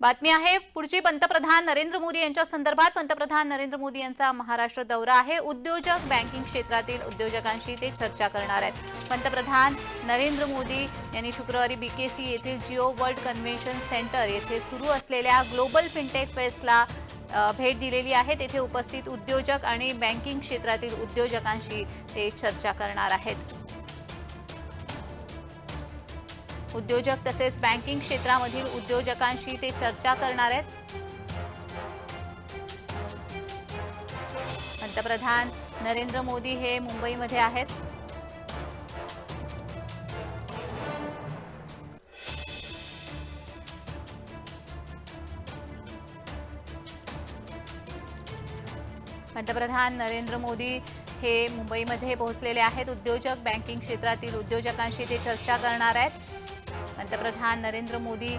बातमी आहे पुढची पंतप्रधान नरेंद्र मोदी यांच्या संदर्भात पंतप्रधान नरेंद्र मोदी यांचा महाराष्ट्र दौरा आहे. उद्योजक बँकिंग क्षेत्रातील उद्योजकांशी ते चर्चा करणार आहेत. पंतप्रधान नरेंद्र मोदी यांनी शुक्रवारी बीकेसी येथील जिओ वर्ल्ड कन्व्हेन्शन सेंटर येथे सुरू असलेल्या ग्लोबल फिनटेक फेस्टला भेट दिलेली आहे. तेथे उपस्थित उद्योजक आणि बँकिंग क्षेत्रातील उद्योजकांशी ते चर्चा करणार आहेत. उद्योजक तसेच बँकिंग क्षेत्रामधील उद्योजकांशी ते चर्चा करणार आहेत. पंतप्रधान नरेंद्र मोदी हे मुंबईमध्ये आहेत. पंतप्रधान नरेंद्र मोदी हे मुंबईमध्ये पोहोचलेले आहेत. उद्योजक बँकिंग क्षेत्रातील उद्योजकांशी ते चर्चा करणार आहेत. पंतप्रधान नरेंद्र मोदी